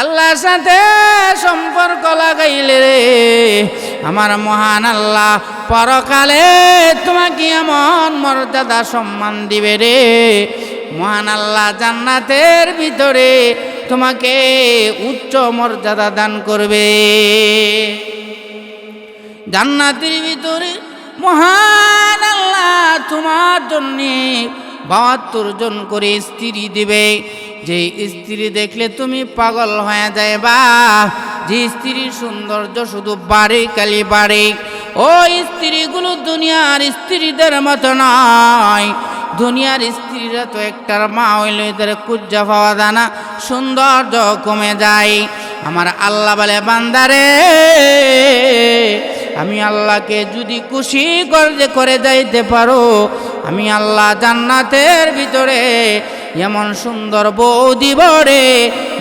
আল্লাহর সাথে সম্পর্ক লাগাইলে রে, আমার মহান আল্লাহ পরকালে তোমাকে এমন মর্যাদা সম্মান দিবে রে। মহান আল্লাহ জান্নাতের ভিতরে তোমাকে উচ্চ মর্যাদা দান করবে। জান্নাতের ভিতরে মহান আল্লাহ তোমার জন্যে বাহাত্তর জন করে স্ত্রী দিবে। যে স্ত্রী দেখলে তুমি পাগল হয়ে যায় বা যে স্ত্রীর সৌন্দর্য শুধু বাড়ে কালি বাড়ে। ওই স্ত্রীগুলো দুনিয়ার স্ত্রীদের মতো নয়। দুনিয়ার স্ত্রীরা তো একটার মা হইলে এদের কুজ্জা পাওয়া যায় না, সৌন্দর্য কমে যায়। আমার আল্লাহ বলে, বান্দারে, আমি আল্লাহকে যদি খুশি করে যাইতে পারো, আমি আল্লাহ জান্নাতের ভিতরে এমন সুন্দর বউ দিব রে,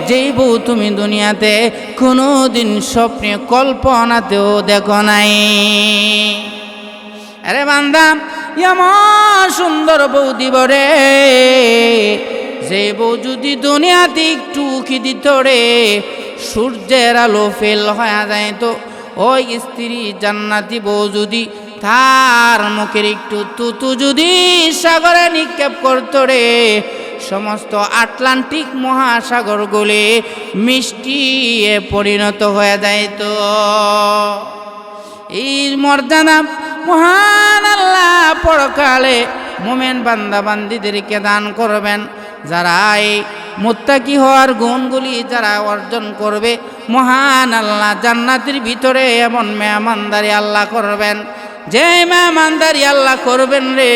যেই বউ তুমি দুনিয়াতে কোনো দিন স্বপ্নে কল্পনাতেও দেখো নাই। আরে বান্দা, এমন সুন্দর বউ দিব রে যে বউ যদি দুনিয়াতে একটু উকি দিত রে, সূর্যের আলো ফেল হয়ে যায় তো ওই স্ত্রী জান্নাতি বউ যদি, তার মুখের একটু তুতু যদি সাগরে নিক্ষেপ করতো রে সমস্ত আটলান্টিক মহাসাগর গলে মিষ্টি এ পরিণত হয়ে যায় তো। এই মর্যাদা মহান আল্লাহ পরকালে মোমেন বান্দা বান্দিদেরকে দান করবেন। যারা এই মুত্তাকি হওয়ার গুণগুলি যারা অর্জন করবে, মহান আল্লাহ জান্নাতের ভিতরে এমন মেহমানদারি আল্লাহ করবেন। যে মেহমানদারি আল্লাহ করবেন রে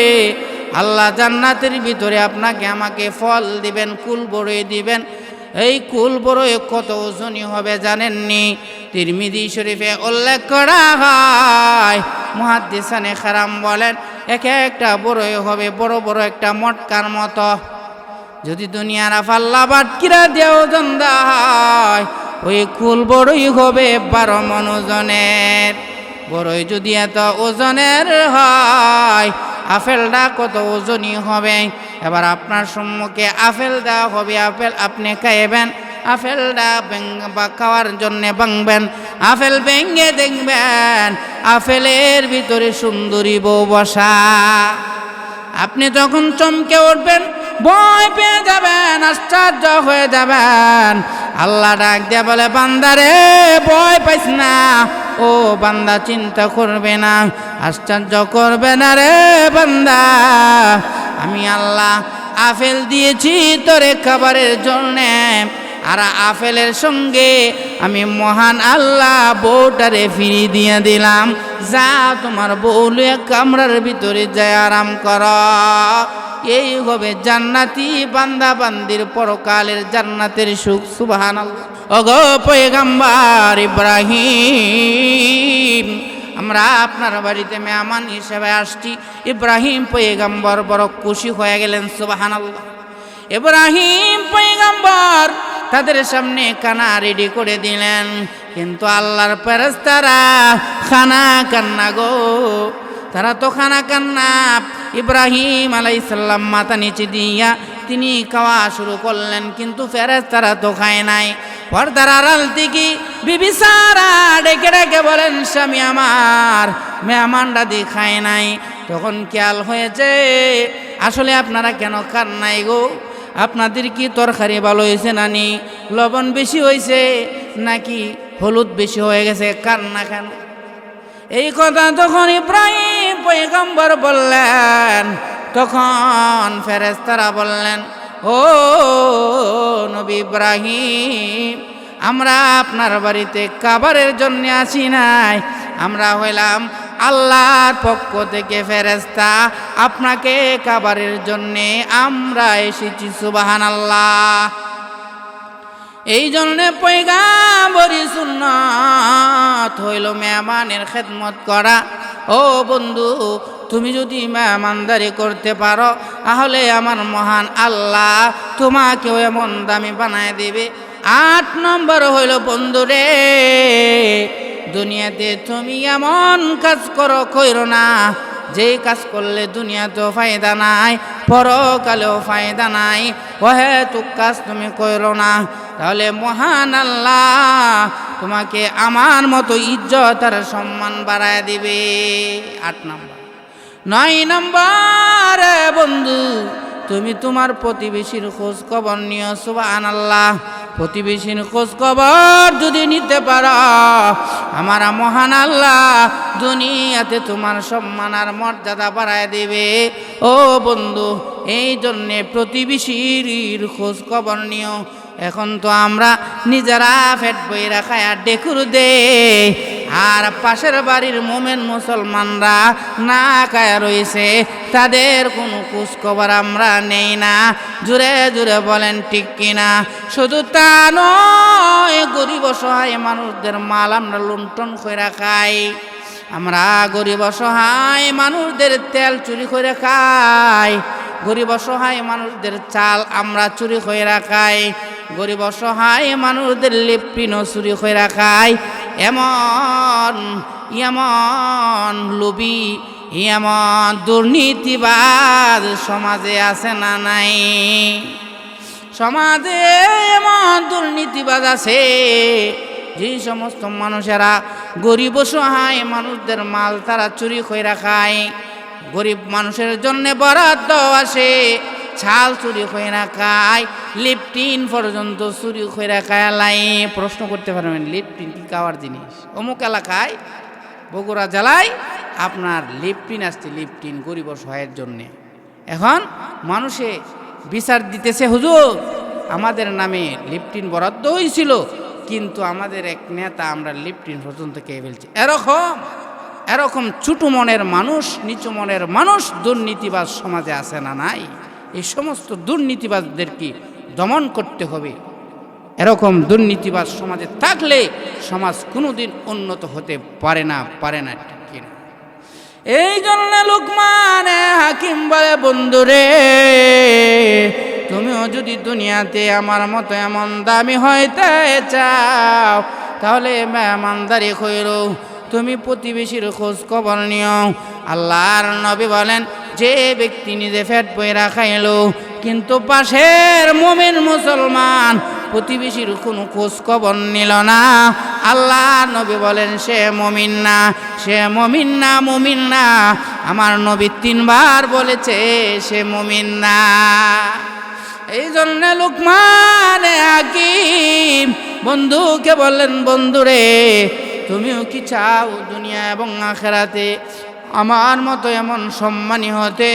আল্লাহ জান্নাতের ভিতরে আপনাকে আমাকে ফল দিবেন, কুল বড়ে দিবেন। এই কুল বড়ে কত ওজনই হবে জানেননি? তিরমিদি শরীফে উল্লেখ করা হয়, মহাদ্দিসানে খারাম বলেন, এক একটা বড়ই হবে, বড় বড় একটা মটকার মতো। যদি দুনিয়ার আফাল্লা বাটকিরা দিয়ে ওজন হয়, ওই কুল বড়ই হবে বারো মন ওজনের। বড়ই যদি এত ওজনের হয় আপেলটা কত ওজনই হবে? এবার আপনার সম্মুখে আপেল দেওয়া হবে। আপেল আপনি খাইবেন। আপেলটা বা খাওয়ার জন্য ভাঙবেন। আপেল ভেঙে দেখবেন আপেলের ভিতরে সুন্দরী বউ বসা। আপনি যখন চমকে উঠবেন, ভয় পেয়ে যাবেন, আশ্চর্য হয়ে যাবেন। আল্লাহ ডাক দিয়ে বলে বান্দারে ভয় পাইস না। ও বান্দা, চিন্তা করবে না। আশ্চর্য করবে না রে বান্দা? আমি আল্লাহ আপেল দিয়েছি তোরে খাবারের জন্যে। আর আপেলের সঙ্গে আমি মহান আল্লাহ বউটারে ফিরি দিয়ে দিলাম। যা তোমার বউ লইয়া কামরার ভিতরে যায় আরাম কর। এই হবে জান্নাতি বান্দা বান্দির পরকালের জান্নাতের সুখ সুবাহান অগ পয়গাম্বার ইব্রাহিম। আমরা আপনার বাড়িতে মেহমান হিসেবে আসছি। ইব্রাহিম পয়গাম্বর বড় খুশি হয়ে গেলেন সুবাহান ইব্রাহিম পয়গাম্বর তাদের সামনে কানা রেডি করে দিলেন। কিন্তু আল্লাহর ফেরেস্তারা খানা কান্না গো। তারা তো খানা কান্না। ইব্রাহিম আলাইসাল্লাম মাথা নিচে দিয়া তিনি খাওয়া শুরু করলেন, কিন্তু ফেরেস্তারা তো খায় নাই। পর্দার আড়াল থেকে বিবি সারা ডেকে ডেকে বলেন, স্বামী আমার, মেহমানরা দিয়ে খায় নাই। তখন খেয়াল হয়েছে, আসলে আপনারা কেন খান নাই গো? আপনাদের কি তরকারি ভালো হয়েছে নানি লবণ বেশি হয়েছে নাকি হলুদ বেশি হয়ে গেছে? কান্না কেন? এই কথা তখন ইব্রাহিম পয়গম্বর বললেন। তখন ফেরেস্তারা বললেন ও নবী ইব্রাহিম, আমরা আপনার বাড়িতে খাবারের জন্য আসি নাই। আমরা হইলাম আল্লাহর পক্ষ থেকে ফেরেস্তা আপনাকে কাবারের জন্যে আমরা এসেছি সুবাহান আল্লাহ এই জন্যে পয়গাম্বরী সুন্নত হইল মেহমানের খেদমত করা। ও বন্ধু তুমি যদি মেহমানদারি করতে পারো, তাহলে আমার মহান আল্লাহ তোমাকেও এমন দামি বানায় দেবে। আট নম্বর হইল বন্ধু রে দুনিয়াতে তুমি এমন কাজ করো, কইরো না। যেই কাজ করলে দুনিয়াতেও ফায়দা নাই, পরকালেও ফায়দা নাই। ওহে তু কাজ তুমি করো না। তাহলে মহান আল্লাহ তোমাকে আমার মতো ইজ্জত আর সম্মান বাড়ায় দিবে। আট নম্বর। নয় নম্বর বন্ধু, তুমি তোমার প্রতিবেশীর খোঁজ খবর নিও সুবান আল্লাহ প্রতিবেশীর খোঁজ খবর যদি নিতে পারো, আমার মহান আল্লাহ দুনিয়াতে তোমার সম্মান আর মর্যাদা বাড়ায় দেবে। ও বন্ধু, এই জন্যে প্রতিবেশীর খোঁজ খবর নিও। এখন তো আমরা নিজেরা ফেট বই রাখায় আর ডেকুর দে। আর পাশের বাড়ির মোমেন মুসলমানরা না কায়া রয়েছে তাদের কোনো খোঁজখবর আমরা নেই না। জুড়ে জুড়ে বলেন, ঠিক কিনা? শুধু তা নয়, গরিব অসহায় মানুষদের মাল আমরা লুণ্ঠন করে খাই। আমরা গরিব অসহায় মানুষদের তেল চুরি করে খাই। গরিব অসহায় মানুষদের চাল আমরা চুরি করে রাখাই গরিব অসহায় মানুষদের লিপটিনও চুরি করে রাখাই এমন এমন লোভী, এমন দুর্নীতিবাদ সমাজে আছে না নাই? সমাজে এমন দুর্নীতিবাদ আছে যে সমস্ত মানুষেরা গরিব সহায় মানুষদের মাল তারা চুরি করে রাখায়। গরিব মানুষের জন্য বরাদ্দ আসে ছাল চুরি হয়ে না খায় লিপটিন পর্যন্ত চুরি হয়ে রাখায় লাই প্রশ্ন করতে পারবেন লিপটিন কি খাওয়ার জিনিস? অমুক এলাকায়, বগুড়া জেলায় আপনার লিপটিন আসছে লিপটিন গরিব সহায়ের জন্যে। এখন মানুষে বিচার দিতেছে, হুজুর, আমাদের নামে লিপটিন বরাদ্দ হয়েছিল কিন্তু আমাদের এক নেতা আমরা লিপটিন পর্যন্ত খেয়ে ফেলছি। এরকম এরকম ছোটো মনের মানুষ, নিচু মনের মানুষ দুর্নীতিবাজ সমাজে আছে না নাই? এই সমস্ত দুর্নীতিবাজদেরকে দমন করতে হবে? এরকম দুর্নীতিবাজ সমাজে থাকলে সমাজ কোনোদিন উন্নত হতে পারে না পারে না এই জন্য লোকমান হাকিম বলে, বন্ধুরে, তুমিও যদি দুনিয়াতে আমার মতো এমন দামি হইতে চাও, তাহলে মেহমানদারি কইর তুমি প্রতিবেশীর খোঁজ খবর নিও। আল্লাহর নবী বলেন যে ব্যক্তি নিজে ফ্যাট পয়রা খাইল কিন্তু পাশের মোমেন মুসলমান প্রতিবেশীর কোনো খোঁজ খবর নিল না। আল্লাহ নবী বলেন, সে মমিন না, সে মমিন না মমিন না। আমার নবী তিনবার বলেছে, সে মমিন না। এই জন্য লোকমান হাকিম, বন্ধুকে বললেন, বন্ধুরে, তুমিও কি চাও দুনিয়া এবং আখেরাতে? আমার মতো এমন সম্মানী হতে,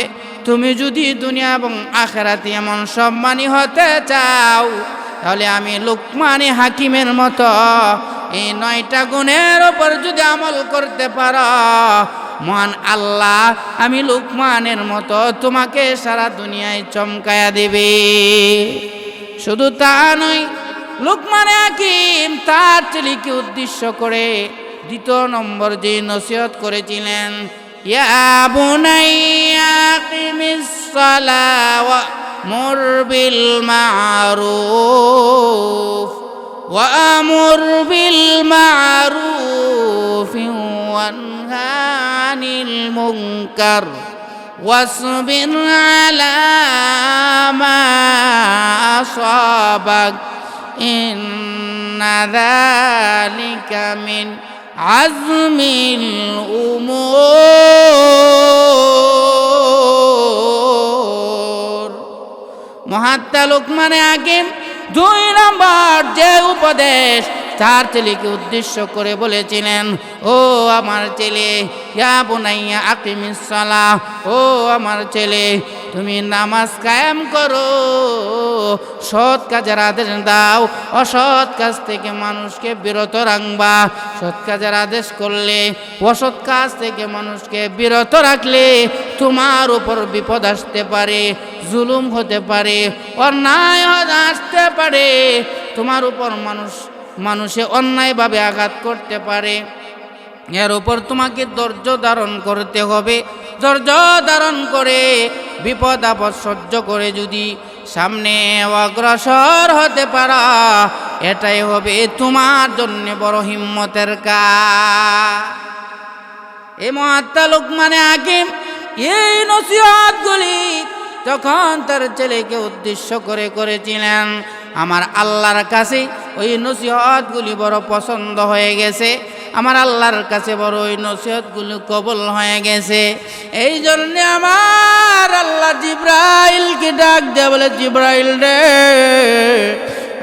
তুমি যদি দুনিয়া এবং আখেরাতে এমন সম্মানী হতে চাও, তাহলে আমি লোকমানি হাকিমের মতো এই নয়টা গুণের ওপর যদি আমল করতে পারো, মহান আল্লাহ, আমি লোকমানের মতো তোমাকে সারা দুনিয়ায় চমকায়া দেবে। শুধু তা নয়, লোকমান হাকিম তার ছেলেকে উদ্দেশ্য করে দ্বিতীয় নম্বর যে নসিহত করেছিলেন يا بني أقم الصلاة وأمر بالمعروف وأمر بالمعروف وانهى عن المنكر واصبر على ما أصابك إن ذلك من عزم الأمور মহাত্মা লোকমানে আগেন দুই নম্বর যে উপদেশ তার ছেলেকে উদ্দেশ্য করে বলেছিলেন, ও আমার ছেলে, ইয়া ও আমার ছেলে তুমি নামাজ কায়েম করো। সৎ কাজের আদেশ দাও। অসৎ কাজ থেকে মানুষকে বিরত রাখবা। সৎ কাজের আদেশ করলে, অসৎ কাজ থেকে মানুষকে বিরত রাখলে তোমার উপর বিপদ আসতে পারে, জুলুম হতে পারে, অন্যায় আসতে পারে। তোমার উপর মানুষ, মানুষে অন্যায়ভাবে আঘাত করতে পারে। এর উপর তোমাকে ধৈর্য ধারণ করতে হবে। ধৈর্য ধারণ করে বিপদ আপদ সহ্য করে যদি সামনে অগ্রসর হতে পারা, এটাই হবে তোমার জন্য বড় হিম্মতের কাজ। এই মহাত্মা লোকমানে হাকিম এই নসিহতগুলি যখন তার ছেলেকে উদ্দেশ্য করে করেছিলেন, আমার আল্লাহর কাছে ওই নসিহতগুলি বড় পছন্দ হয়ে গেছে। আমার আল্লাহর কাছে বড় ওই নসিহতগুলি কবল হয়ে গেছে। এই জন্যে আমার আল্লাহ জিব্রাইলকে ডাক দেয়া বলে, জিব্রাইল রে,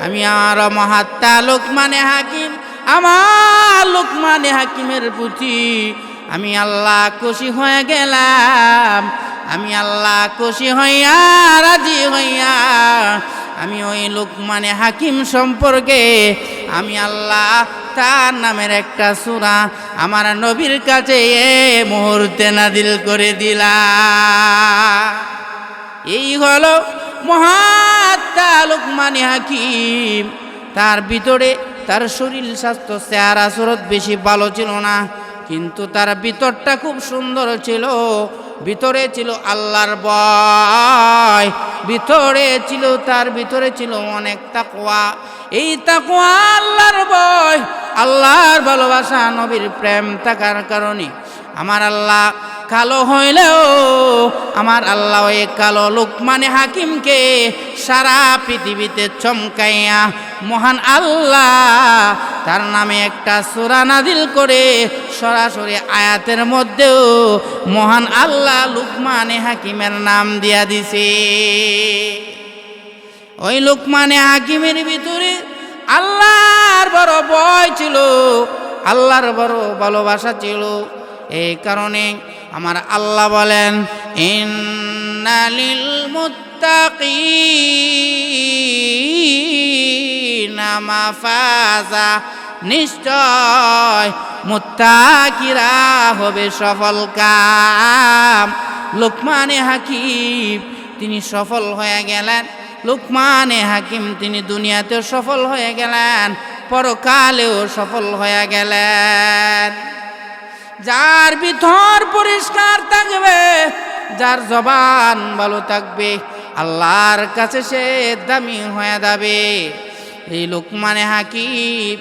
আমি আর মহাত্মা লোকমানে হাকিম, আমার লোকমানে হাকিমের পুঁথি, আমি আল্লাহ খুশি হয়ে গেলাম, আমি আল্লাহ খুশি হইয়া, রাজি হইয়া, আমি ওই লোকমানে হাকিম সম্পর্কে, আমি আল্লাহ তার নামের একটা সুরা আমার নবীর কাছে এ মুহূর্তে নাদিল করে দিলা। এই হলো মহাত্মা লোকমানে হাকিম। তার ভিতরে তার শরীর স্বাস্থ্য, চেহারা, সুরত বেশি ভালো ছিল না, কিন্তু তার ভিতরটা খুব সুন্দর ছিল। ভিতরে ছিল আল্লাহর বয় ভিতরে ছিল, তার ভিতরে ছিল অনেক তাকওয়া। এই তাকওয়া আল্লাহর বয় আল্লাহর ভালোবাসা, নবীর প্রেম থাকার কারণে। আমার আল্লাহ কালো হইলেও, আমার আল্লাহ ওই কালো লোকমানে হাকিমকে সারা পৃথিবীতে চমকাইয়া মহান আল্লাহ তার নামে একটা সুরা নাদিল করে সরাসরি আয়াতের মধ্যেও মহান আল্লাহ লুকমানে হাকিমের নাম দিয়া দিছে। ওই লোকমানে হাকিমের ভিতরে আল্লাহর বড় ভয় ছিল, আল্লাহর বড় ভালোবাসা ছিল। এই কারণে আমার আল্লাহ বলেন, ইন্নালিল মুত্তাকিনা নিশ্চয় মুত্তাকিরা হবে সফল কাম। লোকমানে হাকিম, তিনি সফল হয়ে গেলেন। লোকমানে হাকিম, তিনি দুনিয়াতেও সফল হয়ে গেলেন, পরকালেও সফল হয়ে গেলেন। যার ভিতর পরিষ্কার থাকবে, যার জবান ভালো থাকবে, আল্লাহর কাছে সে দামি হয়ে যাবে। এই লোকমানে হাকিম,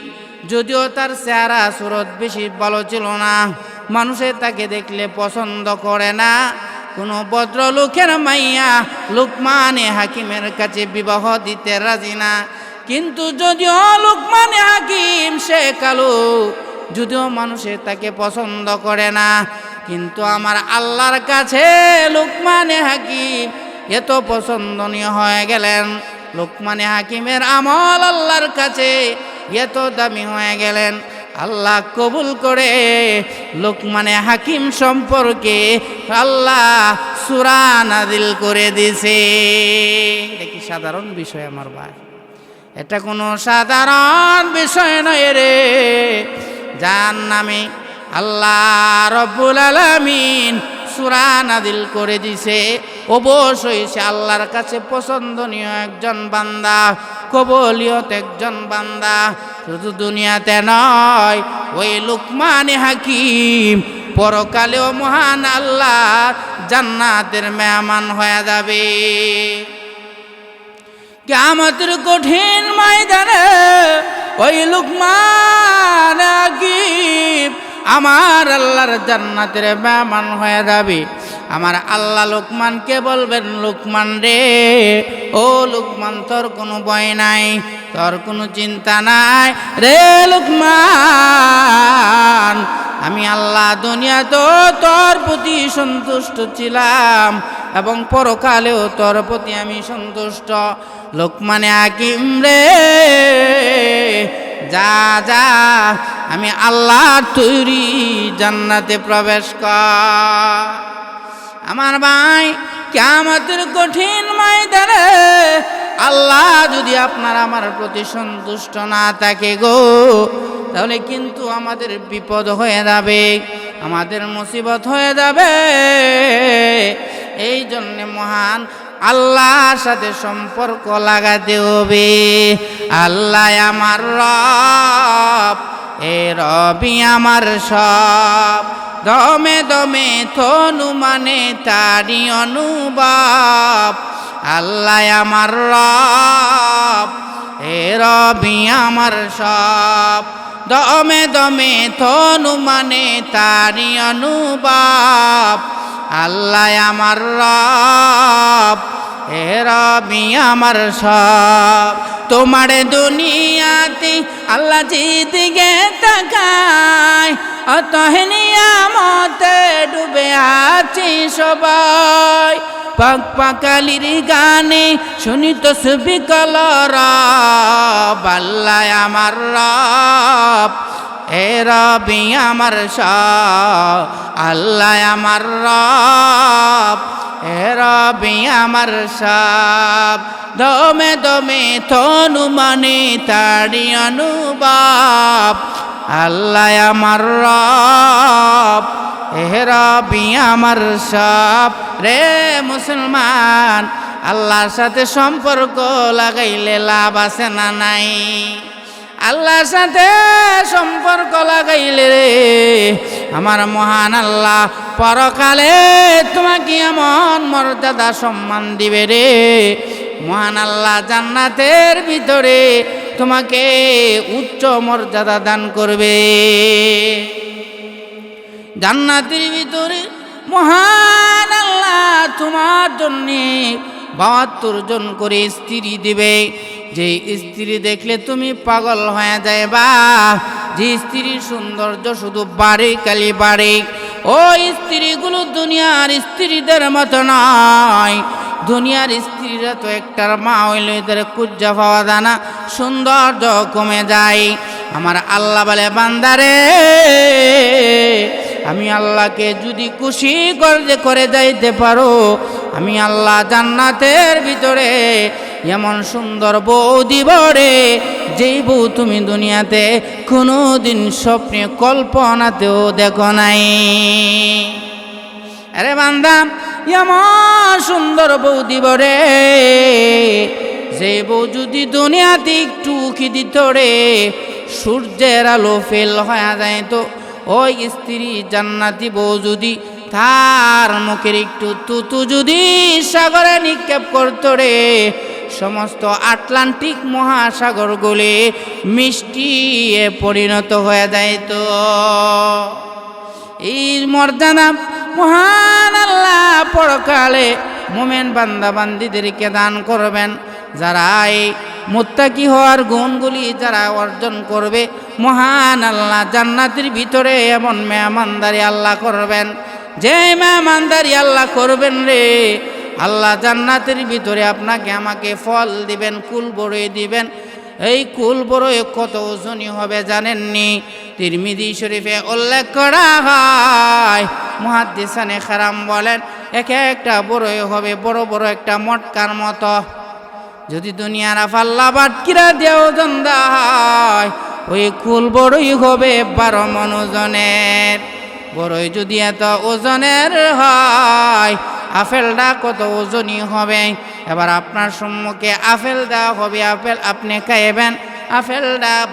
যদিও তার চেহারা সুরত বেশি ভালো ছিল না, মানুষে তাকে দেখলে পছন্দ করে না কোনো ভদ্রলোকের মাইয়া লোকমানে হাকিমের কাছে বিবাহ দিতে রাজি না। কিন্তু যদিও লোকমানে হাকিম সে কালো, যদিও মানুষে তাকে পছন্দ করে না। কিন্তু আমার আল্লাহর কাছে লোকমানে হাকিম এত পছন্দনীয় হয়ে গেলেন। লোকমানে হাকিমের আমল আল্লাহর কাছে এত দামি হয়ে গেলেন। আল্লাহ কবুল করে। লোকমানে হাকিম সম্পর্কে আল্লাহ সুরা নাদিল করে দিছে। এটা কি সাধারণ বিষয় আমার ভাই? এটা কোনো সাধারণ বিষয় নয় রে। যার নামে আল্লাহ রব্বুল আলমিন সুরা নাদিল করে দিছে। অবশ্যই সে আল্লাহর কাছে পছন্দনীয় একজন বান্দা, কবলিয়ত একজন বান্দা। শুধু দুনিয়াতে নয়, ওই লুকমানে হাকিম, পরকালেও মহান আল্লাহ জান্নাতের মেহমান হয়ে যাবে। কেমতের কঠিন ময়দানে ওই লুকমান হাকিম আমার আল্লাহর জান্নাতের মেহমান হয়ে যাবে। আমার আল্লাহ লোকমানকে বলবেন, লোকমান রে, ও লোকমান, তোর কোনো ভয় নাই। তোর কোনো চিন্তা নাই রে লোকমান। আমি আল্লাহ দুনিয়া তো তোর প্রতি সন্তুষ্ট ছিলাম এবং পরকালেও তোর প্রতি আমি সন্তুষ্ট। লোকমানে আকিম রে, যা যা, আমি আল্লাহর তৈরি জান্নাতে প্রবেশ কর। আমার ভাই কেমতের কঠিন ময়দানে আল্লাহ যদি আপনার আমার প্রতি সন্তুষ্ট না থাকে গো, তাহলে কিন্তু আমাদের বিপদ হয়ে যাবে, আমাদের মুসিবত হয়ে যাবে। এই জন্যে মহান আল্লাহর সাথে সম্পর্ক লাগাতে হবে। আল্লাহ আমার রব, এ রবি আমার সব। দমে দমে থনু মানে তারি অনুবাব আল্লাহ আমার রব, হে রবি আমার সব। দমে দমে থনু মানে তারি অনুবাব, আল্লাহ আমার রব আমার সব, তোমার দুনিয়াতে আল্লাহ দিকে তাকায় অতহনিয়ামতে ডুবে আছি সবাই। পাক পাকালির গানে শুনি তো সুবি কলর বাল্লায় আমার রব। এ রবি আমার সব, আল্লাহ আমার রব। এ রবি আমার সব, দমে দমে তনু মানে তাড়ি অনুবাব আল্লাহ আমার রব, এ রবি আমার সব। রে মুসলমান, আল্লাহর সাথে সম্পর্ক লাগাইলে লাভ আছে না নাই? আল্লাহর সাথে সম্পর্ক লাগাইলে রে। আমার মহান আল্লাহ, পরকালে তোমাকে এমন মর্যাদা সম্মান দিবে রে। মহান আল্লাহ, জান্নাতের ভিতরে তোমাকে উচ্চ মর্যাদা দান করবে। জান্নাতের ভিতরে মহান আল্লাহ তোমার জন্যে বাহাত্তর জন করে স্ত্রী দিবে। যে স্ত্রী দেখলে তুমি পাগল হয়ে যায় বা যে স্ত্রীর সৌন্দর্য শুধু বাড়ে কালি বাড়ে। ওই স্ত্রীগুলো দুনিয়ার স্ত্রীদের মতো নয়। দুনিয়ার স্ত্রীরা তো একটার মা হইলে এদের কুজ্জা পাওয়া যায় না, সৌন্দর্য কমে যায়। আমার আল্লাহ বলে বান্দারে আমি আল্লাহকে যদি খুশি করে যাইতে পারো, আমি আল্লাহ জান্নাতের ভিতরে এমন সুন্দর বউ দিব রে যেই বউ তুমি দুনিয়াতে কোনো দিন স্বপ্নে কল্পনাতেও দেখো নাই। আরে বান্দা, এমন সুন্দর বউ দিব রে যে বউ যদি দুনিয়াতে একটু উকি দিত রে, সূর্যের আলো ফেল হয়ে যায় তো, ওই স্ত্রী জান্নাতি বউ যদি, তার মুখের একটু তুতু যদি সাগরে নিক্ষেপ করতো রে সমস্ত আটলান্টিক মহাসাগর গলে মিষ্টি পরিণত হয়ে যায় তো। এই মর্যাদা মহান আল্লাহ পরকালে মোমেন বান্দা বান্দিদেরকে দান করবেন। যারা এই মুত্তাকি হওয়ার গুণগুলি যারা অর্জন করবে, মহান আল্লাহ জান্নাতের ভিতরে এমন মেহমানদারি আল্লাহ করবেন। যে মেহমানদারি আল্লাহ করবেন রে আল্লাহ জান্নাতের ভিতরে আপনাকে আমাকে ফল দিবেন, কুল বড়ে দিবেন। এই কুল বড়ই কত ওজনই হবে জানেননি? তিরমিদি শরীফে উল্লেখ করা হয়, মহাদ্দিসানে খারাম বলেন, এক একটা বড়ই হবে, বড় বড় একটা মটকার মতো। যদি দুনিয়ার আফাল্লা বাটকিরা দিয়ে ওজন দেওয়া হয় ওই কুল বড়ই হবে বারো মন ওজনের। বড়ই যদি এত ওজনের হয় আপেলটা কত ওজনই হবে? এবার আপনার সম্মুখে আপেল দেওয়া হবে, আপেল আপনি খাইবেন। আপেলটা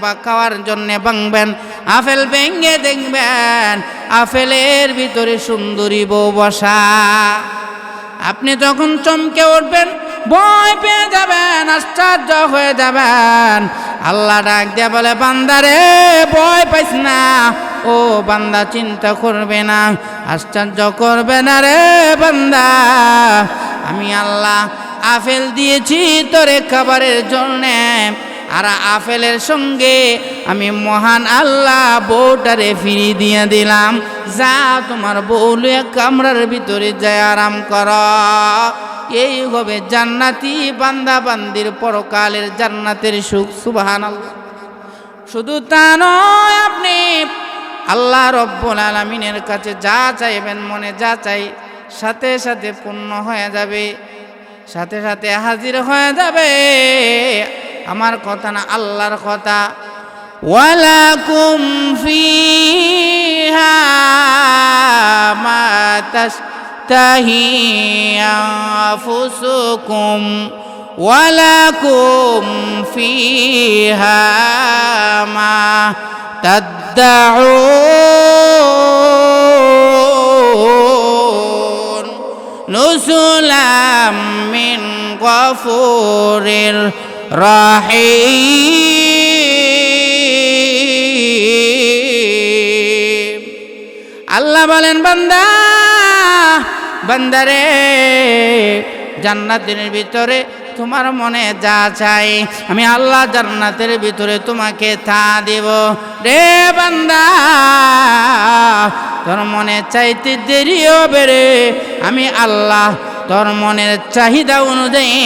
বা খাওয়ার জন্যে ভাঙবেন। আপেল ভেঙে দেখবেন, আপেলের ভিতরে সুন্দরী বউ বসা। আপনি যখন চমকে উঠবেন, ভয় পেয়ে যাবেন, আশ্চর্য হয়ে যাবেন। আল্লাহ ডাক দিয়ে বলে বান্দারে ভয় পাইস না। ও বান্দা, চিন্তা করবে না, আশ্চর্য করবে না রে বান্দা। আমি আল্লাহ আপেল দিয়েছি তোরে খাবারের জন্যে, আর আপেলের সঙ্গে আমি মহান আল্লাহ বউটারে ফিরি দিয়ে দিলাম। যা তোমার বউ লইয়া কামরার ভিতরে যায়, আরাম কর। এই হবে জান্নাতি বান্দা, বান্দির পরকালের জান্নাতের সুখ সুবাহান শুধু তা নয়, আপনি আল্লাহ রব্বুল আলমিনের কাছে যা চাইবেন, মনে যা চাই, সাথে সাথে পূর্ণ হয়ে যাবে। সাথে সাথে হাজির হয়ে যাবে। আমার কথা না আল্লাহর কথা। ওয়ালাকুম ফিহা মা তাশতাহি আনফুসুকুম। ওয়ালাকুম ফিহা মা تدعون نزلا من غفور رحيم আল্লাহ বলেন বান্দা বান্দারে জান্নাতের ভিতরে তোমার মনে যা চাই, আমি আল্লাহ জান্নাতের ভিতরে তোমাকে তা দেব। রে বান্দা, তোর মনে চাইতে দেরি হবে রে। আমি আল্লাহ, তোর মনের চাহিদা অনুযায়ী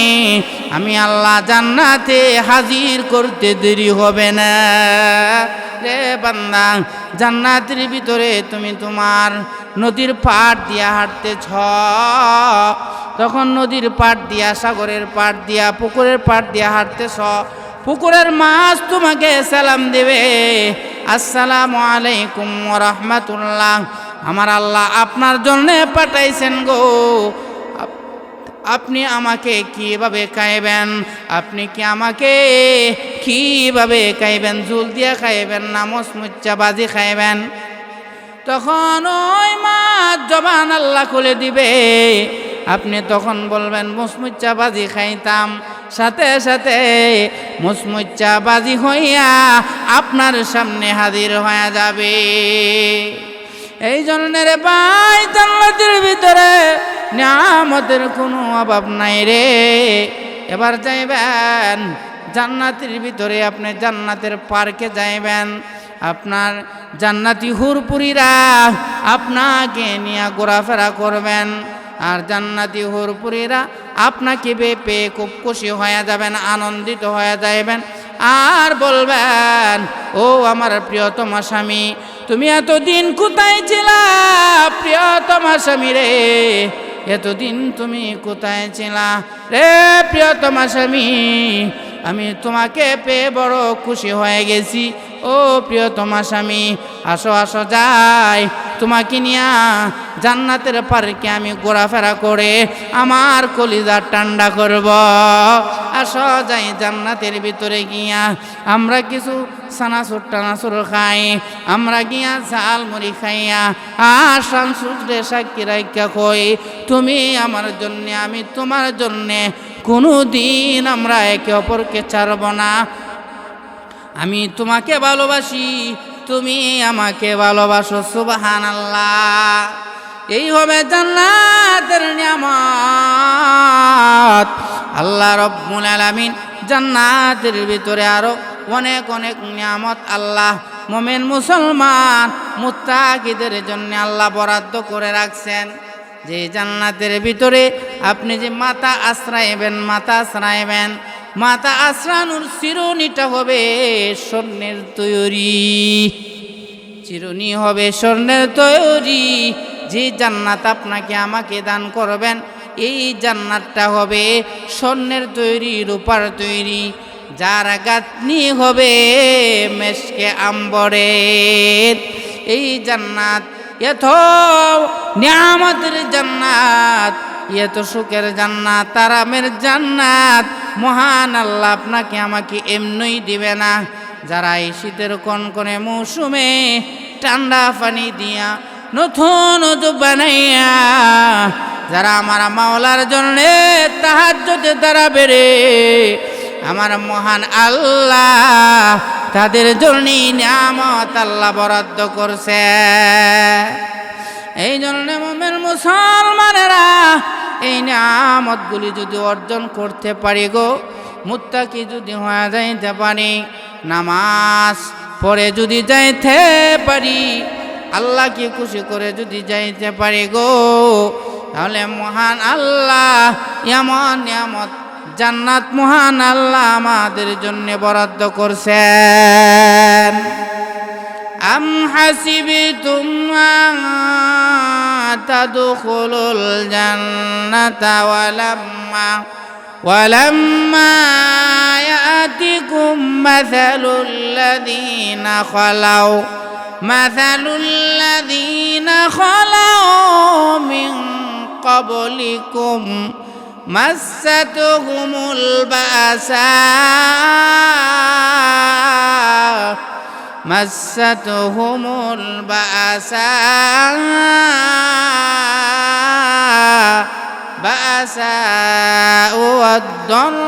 আমি আল্লাহ জান্নাতে হাজির করতে দেরি হবে না। রে বান্দা, জান্নাতের ভিতরে তুমি তোমার নদীর পাড় দিয়া হাঁটতেছ। তখন নদীর পাড় দিয়া, সাগরের পাড় দিয়া, পুকুরের পাড় দিয়া হাঁটতেছ। পুকুরের মাছ তোমাকে সালাম দেবে। আসসালামু আলাইকুম রহমতুল্লাহ। আমার আল্লাহ আপনার জন্য পাঠাইছেন গো। আপনি আমাকে কীভাবে খাইবেন? আপনি কি আমাকে কীভাবে খাইবেন? জুল দিয়া খাইবেন না মসমুচ্চা বাজি খাইবেন? তখন ওই মাছ জবান আল্লাহ খুলে দিবে। আপনি তখন বলবেন মুসমুচ্চা বাজি খাইতাম। সাথে সাথে মুসমুচ্চা বাজি হইয়া আপনার সামনে হাজির হয়ে যাবে। এই জন্যের ভাই, জান্নাতের ভিতরে নিয়ামতের কোনো অভাব নাই রে। এবার যাইবেন, জান্নাতের ভিতরে আপনি জান্নাতের পার্কে যাইবেন। আপনার জান্নাতি হুরপুরিরা আপনাকে নিয়ে ঘোরাফেরা করবেন। আর জান্নাতি হুরপুরিরা আপনাকে পেয়ে খুব খুশি হয়ে যাবেন, আনন্দিত হয়ে যাইবেন। আর বলবেন, ও আমার প্রিয়তমা স্বামী, তুমি এতদিন কোথায় ছিলা? প্রিয়তমা স্বামী রে, এতদিন তুমি কোথায় ছিলা? রে প্রিয়তমা স্বামী, আমি তোমাকে পেয়ে বড় খুশি হয়ে গেছি। ও প্রিয়তমা স্বামী, আসো আসো, যাই। তোমাকে নিয়া জান্নাতের পার্কে আমি ঘোরাফেরা করে আমার কলিজা ঠান্ডা করব। আসো, যাই জান্নাতের ভিতরে গিয়া আমরা কিছু সানাসুর টানাসুর খাই, আমরা গিয়া ঝাল মুড়ি খাইয়া আর শামসুরে সাক্ষী রাখা কই, তুমি আমার জন্যে, আমি তোমার জন্যে কোনো দিন আমরা একে অপরকে ছাড়ব না। আমি তোমাকে ভালোবাসি, তুমি আমাকে ভালোবাসো সুবাহান আল্লাহ এই হবে জান্নাতের নিয়ামত। আল্লাহ রব্বুল আলামিন জান্নাতের ভিতরে আরও অনেক অনেক নিয়ামত আল্লাহ মোমেন মুসলমান মুত্তাকিদের জন্য আল্লাহ বরাদ্দ করে রাখছেন। যে জান্নাতের ভিতরে আপনি যে মাথা আশ্রাইবেন মাথা আশ্রাইবেন মাথা আশ্রানুর চিরুনিটা হবে স্বর্ণের তৈরি। চিরুনি হবে স্বর্ণের তৈরি। যে জান্নাত আপনাকে আমাকে দান করবেন, এই জান্নাতটা হবে স্বর্ণের তৈরি, রূপার তৈরি। যার গাঁথনি হবে মেশকে আম্বরের। এই জান্নাত, এত নিয়ামতের জান্নাত এত সুখের জান্নাত তারামের জান্নাত। মহান আল্লাহ আপনাকে আমাকে এমনই দিবে না। যারা এই শীতের কনকনে মৌসুমে ঠান্ডা পানি দিয়া নতুন বানাইয়া, যারা আমার মাওলার জন্য যদি তারা বেড়ে আমার মহান আল্লাহ তাদের জন্যই নিয়ামত আল্লাহ বরাদ্দ করছে। এই জন্য মোমেন মুসলমানেরা, এই নিয়ামতগুলি যদি অর্জন করতে পারি গো, মুত্তাকি যদি হয়ে যাইতে পারি, নামাজ পড়ে যদি যাইতে পারি, আল্লাহকে খুশি করে যদি যাইতে পারি গো, তাহলে মহান আল্লাহ, এমন নিয়ামত, জান্নাত মহান আল্লাহ আমাদের জন্য বরাদ্দ করছেন। أم حسبتم أن تدخلوا الجنة ولما ولما يأتكم مثل الذين خلوا مثل الذين خلوا من قبلكم مستهم البأساء. مستهم البأساء بأساء والضراء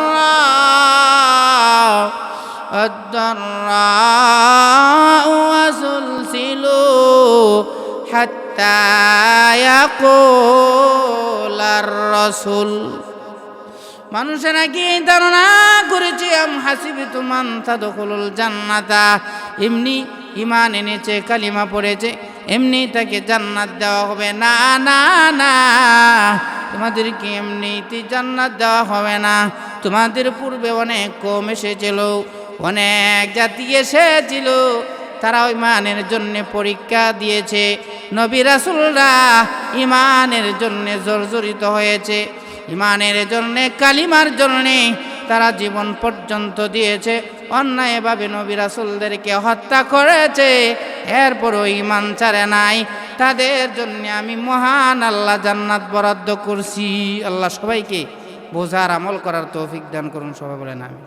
الضراء وزلزلوا حتى يقول الرسول মানুষে নাকি এই ধারণা করেছে আম হাসিবি তুমান তাদখুলুল জান্নাতা এমনি ইমান এনেছে, কালিমা পড়েছে, এমনি তাকে জান্নাত দেওয়া হবে। না না না, তোমাদেরকে এমনিতে জান্নাত দেওয়া হবে না। তোমাদের পূর্বে অনেক কম এসেছিল, অনেক জাতি এসেছিল, তারা ইমানের জন্য পরীক্ষা দিয়েছে। নবী রাসুলরা ইমানের জন্য জর্জরিত হয়েছে। ইমানের জন্যে, কালিমার জন্যে তারা জীবন পর্যন্ত দিয়েছে। অন্যায়ভাবে নবী রাসুলদেরকে হত্যা করেছে। এরপরও ইমান ছাড়ে নাই। তাদের জন্য আমি মহান আল্লাহ জান্নাত বরাদ্দ করছি। আল্লাহ সবাইকে বোঝার আমল করার তৌফিক দান করুন, সবাই বলেন আমি